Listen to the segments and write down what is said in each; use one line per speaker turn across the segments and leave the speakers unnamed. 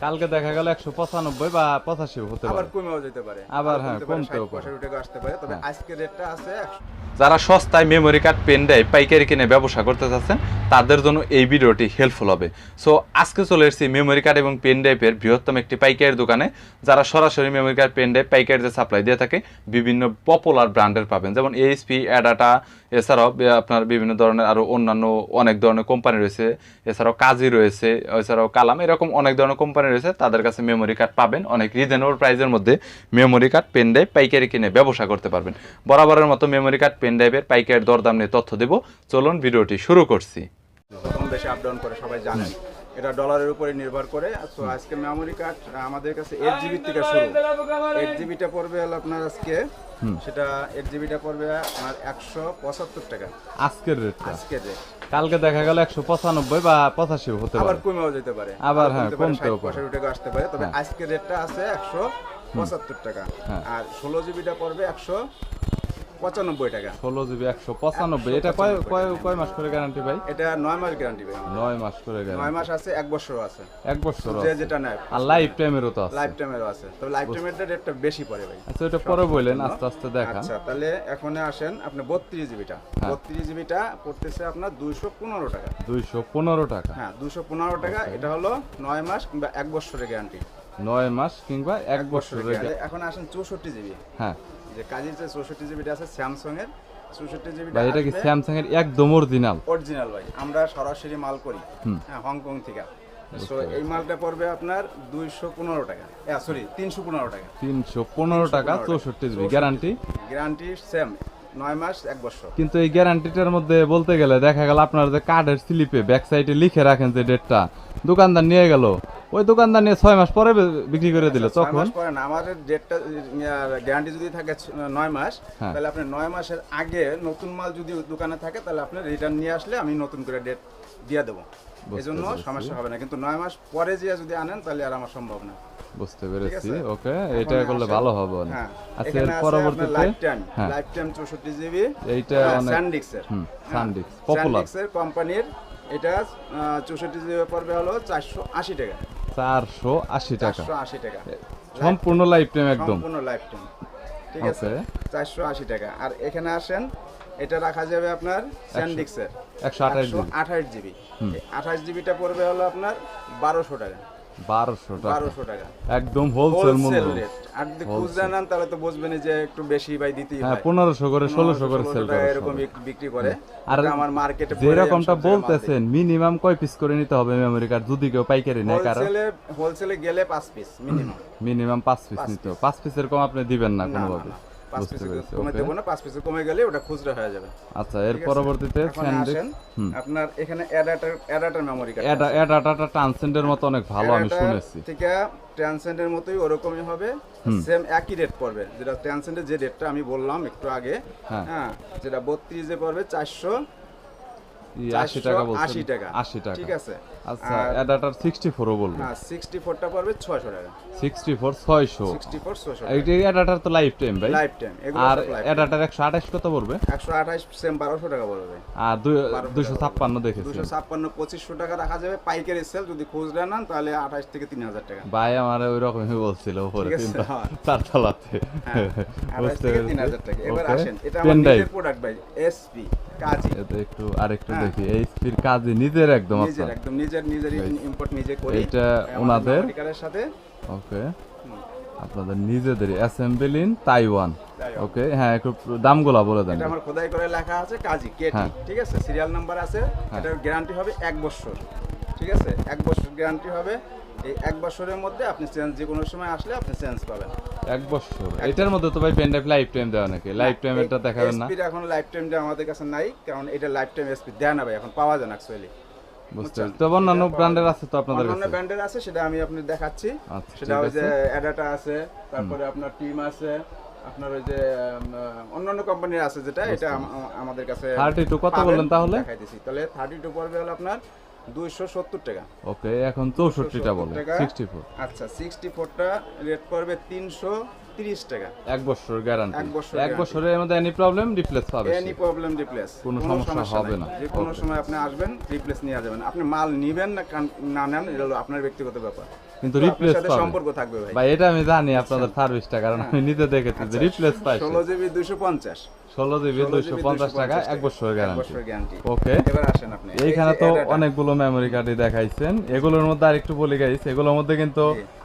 কালকে দেখা গেল একশো পঁচানব্বই বা পঁচাশি হতে
আবার
পারে।
কমেও যেতে পারে।
আবার হ্যাঁ,
কমতে পারে,
কমতেও
60 পয়সা টাকা আসতে পারে। তবে আজকে রেটটা আছে
যারা সস্তায় মেমোরি কার্ড পেন দেয় পাইকারি কিনে ব্যবসা করতে চাচ্ছেন তাদের জন্য এই ভিডিওটি হেল্পফুল হবে। সো আজকে চলে এসেছি মেমোরি কার্ড এবং পেন ড্রাইভের বৃহত্তম একটি পাইকারি দোকানে, যারা সরাসরি মেমোরি কার্ড পেন ড্রাইভ পাইকারিতে সাপ্লাই দিয়ে থাকে, বিভিন্ন পপুলার ব্র্যান্ডের পাবেন। যেমন এইচপি অ্যাডাটা এছাড়াও আপনার বিভিন্ন ধরনের আরও অন্যান্য অনেক ধরনের কোম্পানি রয়েছে, এছাড়াও কাজী রয়েছে, এছাড়াও কালাম এরকম অনেক ধরনের কোম্পানি রয়েছে, তাদের কাছে মেমোরি কার্ড পাবেন। অনেক রিজনেবল প্রাইসের মধ্যে মেমোরি কার্ড পেন ড্রাইভ পাইকারি কিনে ব্যবসা করতে পারবেন। বরাবরের মতো মেমোরি কার্ড পেন ড্রাইভের পাইকারি দরদাম নিয়ে তথ্য দেব। চলুন ভিডিওটি শুরু করছি।
কম বেশি আপ ডাউন করে সবাই জানেন এটা ডলারের উপরে নির্ভর করে। তো আজকে মেমোরি কার্ড আমাদের কাছে এইট জিবি থেকে শুরু। এইট জিবিটা পড়বে হলো আপনার আজকে। সেটা এইট জিবিটা পড়বে আপনার একশো পঁচাত্তর টাকা।
আজকের রেটটা
আজকে যে।
কালকে দেখা গেল একশো পঁচানব্বই বা পঁচাশি হতে
আবার
পারে
কমেও যেতে পারে।
আবার হ্যাঁ,
কমতে পারে,
কমতেও
60 পয়সা টাকা আসতে পারে। তবে
হ্যাঁ।
আজকে রেটটা আছে একশো পঁচাত্তর টাকা।
হ্যাঁ।
আর ষোলো জিবিটা পড়বে একশো পঁচানব্বই টাকা।
ষোলো জিবি একশো পঁচানব্বই। এটা কয় কয় কয় মাস করে গ্যারান্টি ভাই?
এটা নয় মাস গ্যারান্টি পাবে
নয় মাস করে
নয়
গ্যারান্টি
মাস আছে এক বছর আছে।
এক বছর
যে। যেটা নেয়।
আর লাইফ টাইমেরও তো আছে।
লাইফ টাইমেরও আছে। তবে লাইফ টাইমের রেটটা বেশি পড়ে ভাই।
আচ্ছা ওটা পরে বললেন আস্তে আস্তে দেখান।
আচ্ছা তাহলে এখন আসেন আপনি বত্রিশ জিবিটা।
হ্যাঁ।
বত্রিশ জিবিটা পড়তেছে আপনার দুইশো পনেরো টাকা।
দুইশো পনেরো টাকা।
হ্যাঁ দুশো পনেরো টাকা। এটা হলো নয় মাস কিংবা এক বছরের গ্যারান্টি
নয় মাস কিংবা এক। গ্যা-
এখন আসেন চৌষট্টি জিবি।
হ্যাঁ।
যে কাজের যে চৌষট্টি জিবিটা আছে স্যামসাং এর চৌষট্টি জিবিটা
ভাই এটা কি স্যামসাং এর একদম অরিজিনাল
অরিজিনাল ভাই আমরা সরাসরি মাল করি হ্যাঁ হংকং থেকে। তো এই মালটা পড়বে আপনার দুইশো পনেরো টাকা। সরি তিনশো পনেরো টাকা।
তিনশো পনেরো টাকা চৌষট্টি জিবি। গ্যারান্টি
গ্যারান্টি সেম নয় মাস এক বছর।
কিন্তু এই গ্যারান্টিটার মধ্যে বলতে গেলে দেখা গেল আপনার যে কার্ডের স্লিপে ব্যাক সাইডে লিখে রাখেন যে ডেটটা দোকানদার নিয়ে গেল ওই দোকানদার নিয়ে ছয় মাস পরে বিক্রি করে দিল
আচ্ছা,
তখন?
মাস পরে না আমাদের ডেটটা গ্যারান্টি যদি থাকে নয় মাস
হ্যাঁ।
তাহলে আপনি নয় মাসের আগে নতুন মাল যদি দোকানে থাকে তাহলে আপনি রিটার্ন নিয়ে আসলে আমি নতুন করে ডেট দিয়ে দেবো। এই জন্য সমস্যা হবে না কিন্তু নয় মাস পরে যে যদি আনেন তাহলে আর আমার সম্ভব না।
বুঝতে পেরেছি ওকে এটা করলে ভালো হবে
হ্যাঁ
আচ্ছা এর পরবর্তীতে?
লাইফ টাইম
হ্যাঁ।
লাইফ টাইম চৌষট্টি জিবি
এইটা অনেক
স্যান্ডিক্সের
হুম সানডিক্স পপুলার
কোম্পানির এটা চৌষট্টি জিবি পড়বে হলো চারশো আশি টাকা।
চারশো আশি টাকা।
আশি টাকা।
সম্পূর্ণ লাইফ টাইম একদম।
সম্পূর্ণ লাইফ টাইম ঠিক আছে? চারশো আশি টাকা। আর এখানে আসেন এটা রাখা যাবে আপনার স্যান্ডিক্সের।
একশো আঠাশ জিবি
আঠাশ জিবি আঠাশ জিবিটা পড়বে হলো আপনার বারোশো টাকা।
বারোশো টাকা।
বারোশো টাকা।
একদম হোলসেল মূল্য।
আর যদি খুচরা নেন তাহলে তো বুঝবেন যে একটু বেশি ভাই দিতেই
হ্যাঁ
হয়।
পনেরোশো করে ষোলোশো করে সেল করে
এরকম বিক্রি করে।
আর
আমার মার্কেটে
যেরকমটা বলতেছেন মিনিমাম কয় পিস করে নিতে হবে মেমোরি কার্ড যদি কেউ পাইকারি নেয় কারণ
হোলসেলে হোলসেলে গেলে পাঁচ পিস মিনিমাম
মিনিমাম পাঁচ পিস নিতে হবে। পাঁচ পিসের কম আপনি দিবেন না কোনোভাবে।
না, পাঁচ
বুঝতে
কমে দেবো না পাঁচ পিসে কমে গেলে ওটা খুচরা হয়ে যাবে।
আচ্ছা এর পরবর্তীতে
এখন আপনার এখানে অ্যাডাটার অ্যাডাটার মেমোরি কার্ড
এটা এটাটা ট্রান্সেন্ডের মতো অনেক ভালো আমি শুনেছি।
থেকে ট্রান্সেন্ডের মতোই ওরকমই হবে। সেম একই রেট পড়বে। যেটা ট্রান্সেন্ডের যে রেটটা আমি বললাম একটু আগে
হ্যাঁ।
যেটা যেটা বত্রিশে পড়বে চারশো
আশি টাকা বলছেন।
ঠিক আছে।
আচ্ছা বলব।
হ্যাঁ পড়বে
এইটা তো লাইফ টাইম ভাই।
লাইফ টাইম
আর কত পড়বে?
সেম টাকা পড়বে।
আর দেখেছি।
টাকা রাখা যাবে। পাইকারি সেল যদি খুচরা নেন তাহলে আঠাশ থেকে তিন হাজার টাকা।
ভাই আমার ওই রকমই বলছিল উপরে তিনটা
হ্যাঁ।
চারতলাতে
হ্যাঁ, থেকে টাকা। এবার আসেন এটা প্রোডাক্ট ভাই এসপি কাজী
এটা একটু আরেকটু
হ্যাঁ।
দেখি। এইচপির কাজে নিজের একদম
নিজের একদম নিজের নিজের ইম্পোর্ট নিজে করি।
এইটা ওনাদের?
সাথে।
ওকে। আপনাদের নিজেদের assemble in Taiwan
Taiwan.
Okay হ্যাঁ একটু দামগুলা বলে দেন।
এটা আমার খোদাই করে লেখা আছে কাজী কেটি
হ্যাঁ।
ঠিক আছে? সিরিয়াল নাম্বার আছে। এটার গ্যারান্টি হবে এক বছর। ঠিক আছে? এক বছর গ্যারান্টি হবে। এই এক বছরের মধ্যে আপনি চেঞ্জ যে কোনো সময় আসলে আপনি চেঞ্জ পাবেন।
এক বছর। এটার মধ্যে তো ভাই পেন ড্রাইভ লাইফ টাইম দেওয়া নাকি? লাইফ টাইম এটা দেখাবেন না?
এসপির এখন লাইফ টাইম আমাদের কাছে নাই কারণ এটা লাইফ টাইম এসপি দেয় না ভাই এখন পাওয়া যায় না অ্যাকচুয়ালি
বুঝতে পারছি। অন্যান্য ব্র্যান্ডের আছে তো আপনাদের
অন্যান্য ব্র্যান্ডের আছে সেটা আমি আপনার দেখাচ্ছি।
আচ্ছা,
সেটা ওই যে অ্যাডাটা আছে তারপরে আপনার টিম আছে আপনার ওই যে অন্যান্য কোম্পানির আছে যেটা এটা আম- আম- আমাদের কাছে
32 কত বললেন তাহলে?
দেখাইতেছি। তাহলে থার্টি টু পড়বে হলো আপনার দুইশো সত্তর টাকা
ওকে এখন চৌষট্টিটা বলে
270 টাকা।
সিক্সটি ফোর
আচ্ছা সিক্সটি ফোরটা রেট পড়বে তিনশো তিরিশ টাকা।
এক বছর গ্যারান্টি
এক বছর
এক বছরের মধ্যে এনি প্রবলেম রিপ্লেস পাবে
এনি প্রবলেম রিপ্লেস
কোনো সমস্যা হবে না।
যে কোনো সময় আপনি আসবেন রিপ্লেস নিয়ে যাবেন। আপনি মাল নিবেন না না নেন এটা হলো আপনার ব্যক্তিগত ব্যাপার।
কিন্তু রিপ্লেস পাবে
সম্পর্ক থাকবে ভাই।
ভাই এটা আমি জানি আপনাদের সার্ভিসটা কারণ আমি নিতে দেখেছি যে রিপ্লেস পাই
ষোলো জিবি দুশো পঞ্চাশ।
ষোলো জিবি দুইশো পঞ্চাশ টাকা এক বছরের গ্যারান্টি
বছর গ্যারান্টি
ওকে
এবার আসেন আপনি। এই
এইখানে তো অনেকগুলো মেমোরি কার্ডই দেখাইছেন। এগুলোর মধ্যে আর একটু বলে গাইস এগুলোর মধ্যে কিন্তু।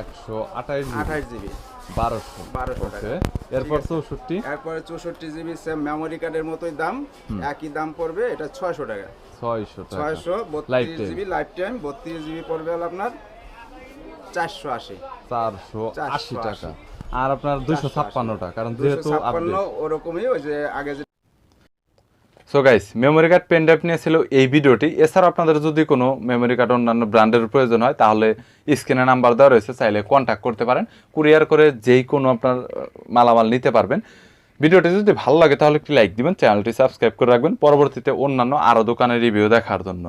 একশো আঠাইশ
আঠাশ জিবি।
বারোশো।
বারোশো টাকা।
এরপর চৌষট্টি।
এরপরে চৌষট্টি জিবি সেম মেমোরি কার্ডের মতোই দাম। একই দাম পড়বে এটা ছয়শো টাকা।
ছয়শো
ছয়শো বত্রিশ জিবি লাইফ টাইম বত্রিশ জিবি পড়বে আপনার চারশো আশি।
চারশো আশি টাকা। আর আপনার দুইশো ছাপ্পান্ন টাকা কারণ যেহেতু
ছাপ্পান্ন ওরকমই ওই যে আগে যে
so guys memory card pen drive নিয়ে ছিল এই ভিডিওটি। এছাড়াও আপনাদের যদি কোনো মেমোরি কার্ড অন্যান্য ব্র্যান্ডের প্রয়োজন হয়, তাহলে স্ক্রিনে নাম্বার দেওয়া রয়েছে, চাইলে কন্ট্যাক্ট করতে পারেন। কুরিয়ার করে যেই কোনো আপনার মালামাল নিতে পারবেন। ভিডিওটি যদি ভালো লাগে, তাহলে একটি লাইক দিবেন চ্যানেলটি সাবস্ক্রাইব করে রাখবেন। পরবর্তীতে অন্যান্য আরও দোকানের রিভিউ দেখার জন্য।